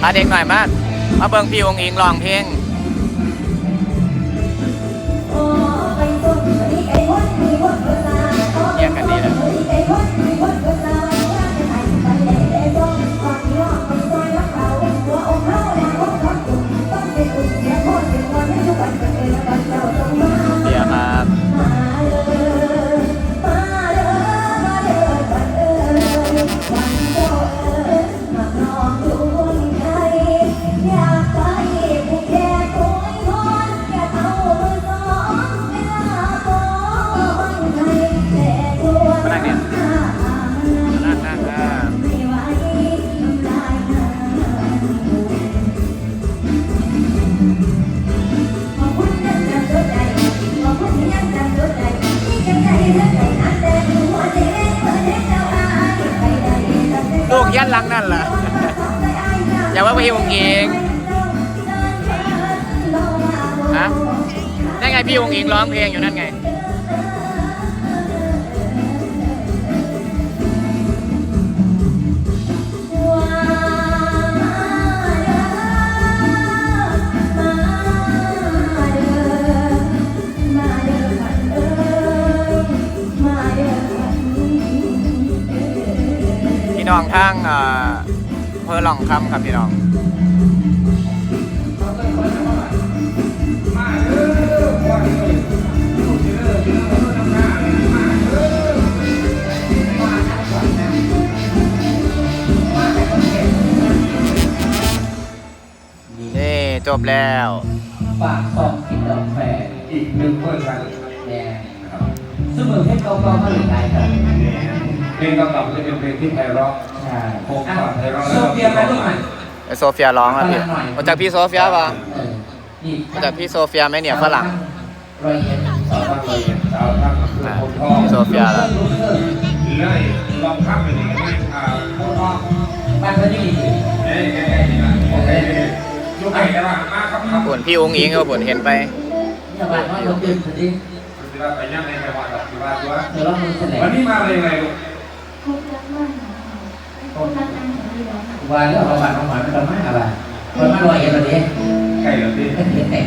พาเด็กหน่อยมามาเบิ่งพี่องค์อิงร้องเพลงเยี่ยกกันดีเลย ไงพี่องค์อิงร้องเพลงอยู่นั่นไง พี่น้องทางเอ่ออำเภอหล่องคำครับพี่น้อง บแล้วฝากซองกินกาแฟอีกหนึ่งเพื่อนกันแดงซึ่งเมืองเพชรเก่าๆก็หลีกได้ครับเพลงกำกับจะเป็นเพลงที่ไพเราะใช่คงความไพเราะโซเฟียมาลูกหน่อยไอโซเฟียร้องแล้วพี่มาจากพี่โซเฟียป่ะเออนี่มาจากพี่โซเฟียไหมเนี่ยฝรั่งรอยเอ็ดสาวทั้งเลยสาวทั้งคืออ่าคนท้องพี่โซเฟียแล้วเลยลองพักไปนี่ให้อ่าคนท้องบ้านเขาที่ดีเอ้ยเอ้ยเอ้ยนี่นะ โอเคยุคไหนกันบ้างมาครับครับผลพี่องค์อิงก็ผลเห็นไปเนี่ยบ้านเขาตื่นพอดีคุณจะไปยังไงไปวันกับที่บ้านตัวเดี๋ยวเรามือแถลงวันนี้มาเลยไงลูกว่าแล้วเราบ้านน้องหมาไม่ต้องมาอะไรมันมารอยเอ็ดวันนี้ไก่เหรอพี่เห็นแต่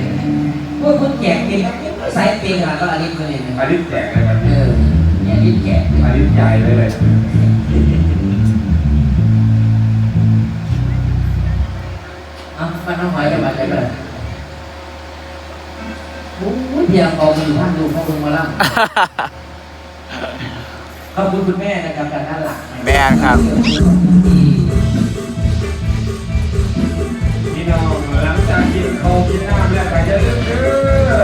พวกคุณแจกปีครับใส่ปีกันก็อันนี้คนนี้อาทิตย์แจกเลยวันเอนี้อเนี่ยรีบแจกอาทิตย์ใหญ่เลยเลย อะบ้านน้องหอยจะมาใช่ไหมโอ้ยเพียงพอมาอยู่บ้านดูพ่อคุณมาล่ำขอบคุณคุณแม่นะครับจากด้านหลังแม่นครับพี่น้องหลังจากกินข้าวกินน้ำแล้วก็จะเลือกเด้อ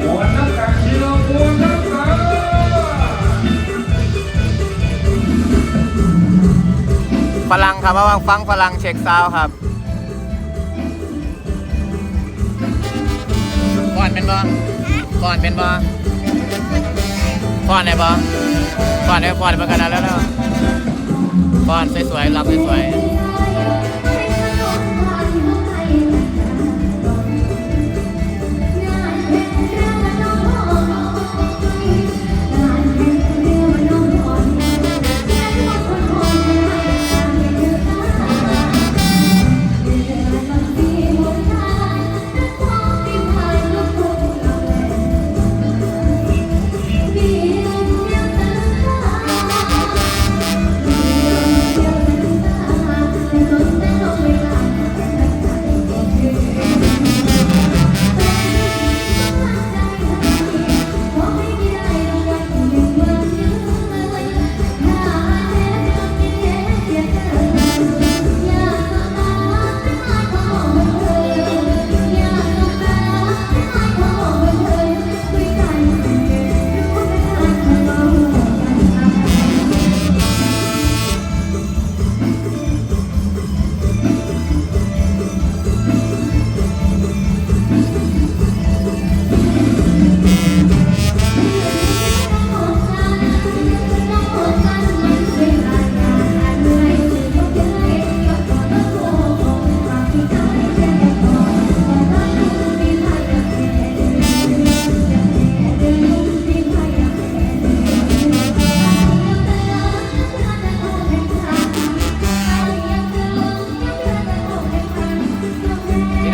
หัวน้ำกันพี่น้องหัวน้ำกันฝรั่งครับมาฟังฝรั่งเช็คซาวด์ครับ เป็นบ่ก่อนเป็นบ่ก่อนได้บ่ก่อนได้ก่อนเป็นกันแล้วแล้วก่อนสวยๆรับสวยๆ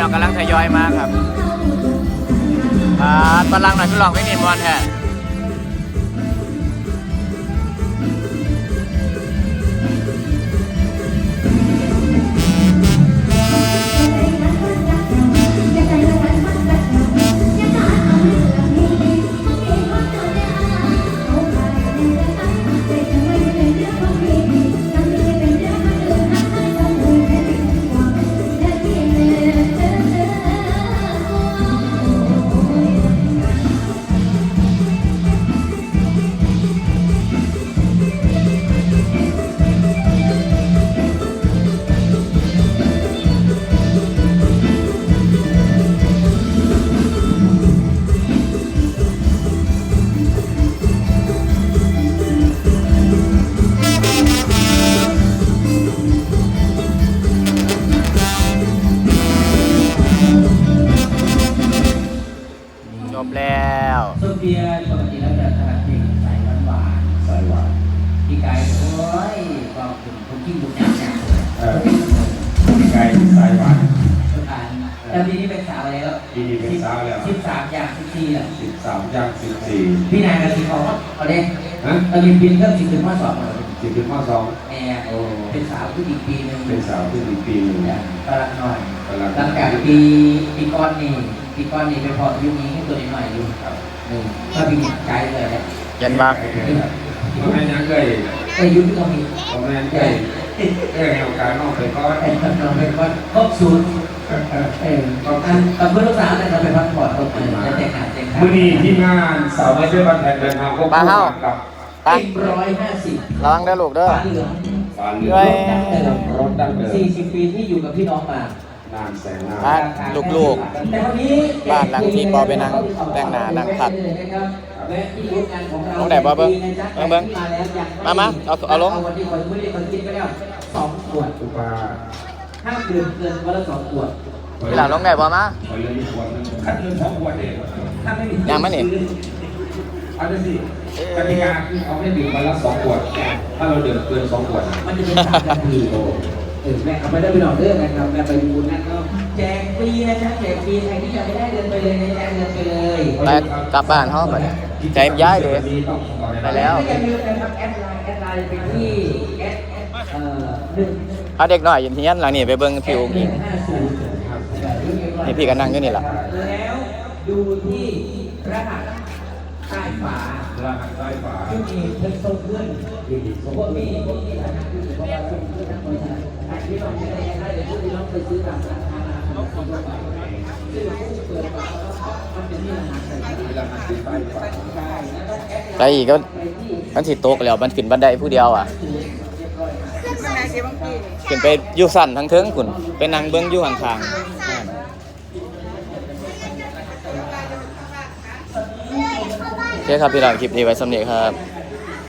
องกำลังทยอยมาครับอ่าตอนหลังหน่อยพี่ลองไม่มีมวนแท้ บแล้วโซเฟียปกติแล้วจะถนัดเพลงสายหวานสายหวานๆพี่กายโอ้ยก็ถึงผมกิ้งบุกอย่างเนี่ยเออไก่สายหวานสุดท้ายแต่ปีนี้เป็นสาวแล้วปีนี้เป็นสาวแล้วสิบสามอย่างสิบสี่อะสิบสามย่างสิบสี่พี่นายกับสิเขาเอาเด้ฮะตอนนี้บินเริ่มสิบถึงข้อสอบเลยสิบถึงข้อสองแม่เป็นสาวผู้อีกปีหนึ่งเป็นสาวที่อีกปีหนึ่งเนี่ยกำลังหน่อยกำลังหลังจากปีปีก้อนนี่ ปีก้อนนี่ไปพอยุคนี้ให้ตัวนี้หน่อยอยู่ครับหนึ่งก็ปีนี้ไกลเลยแหละเย็นปะทำไมยังเคยไอ้ยุคที่เรามีทำไมยังเคยเออให้โอกาสน้องเคยก็ไอ้คนเราเป็นคนครบสูตรเออกับเพื่อนลูกสาวเนี่ยเราไปพักผ่อนตรงนี้จะแต่งงานแต่งงานมื่อนี้ที่งานสาวน้อยเพื่อนบ้านแทนเดินทางควบคู่กับไปเอ็มร้อยห้าสิบระวังเด้อลูกเด้อฟ้าเหลืองฟานเรืเฮ้อยรถดั้งเดิมสี่สิบปีที่อยู่กับพี่น้องมา นานแสนนานบ้านลูกแต่วันนี้บ้านหลังที่ปอไปนั่งแต่งหน้านั่งพักและที่รูปงานของเราลงไหนบ่เบิ่งเบิ่งเบิ่งมาแล้วยังมามาเอาเอาลงวันนี้คนไม่ได้คนกินไปแล้วสองขวดทุกว่าห้ามดื่มเกินวันละสองขวดพี่หลังลงได้บ่มาขอเรื่องนี้ขวดนึงคัดเงินสองขวดเองถ้าไม่มียังไม่นี่เอาดูสิกติกาคือเขาให้ดื่มวันละสองขวด ถ้าเราดื่มเกินสองขวด มันจะเป็นสามนาทีโอ้เออแม่เอาไปได้ไปหน่อยเด้อนะครับแม่ไปดูนั่นก็แจกฟรีนะจ๊ะแจกฟรีใครที่จะไม่ได้เดินไปเลยนะจ๊ะเดินไปเลยไปกลับบ้านเขาไปใจย้ายเลยไปแล้วอย่าลืมนะครับแอดไลน์แอดไลน์ไปที่แอดเอ่อหนึ่งเอาเด็กหน่อยอยู่ที่ยันหลังนี่ไปเบิ่งผิวกินห้าศูนย์นี่พี่ก็นั่งอยู่นี่ล่ะแล้วดูที่รหัสใต้ฝาราคาใต้ฝาที่มีเพิ่มส่งเพื่อนพวกนี้พวกนี้นะครับคือเพราะว่าส่งเพื่อนทั้งบริษัทอันที่เราไม่ได้ได้เดี๋ยวพวกนี้เรา ไปซื้อตามร้านค้าเราซื้อไปซื้อผู้เปิดฝาแล้วมันจะมีรหัสใส่ที่ราคาใต้ฝาใช่แล้วก็แอดไปอีกก็มันสิตกแล้วมันขึ้นบันไดผู้เดียวอะเสียบางทีนี่ขึ้นไปอยู่สั่นทั้งเทิงคุณไปนั่งเบิ้งอยู่ข้างๆโอเคครับพี่น้องคลิปนี้ไว้สำเร็จครับ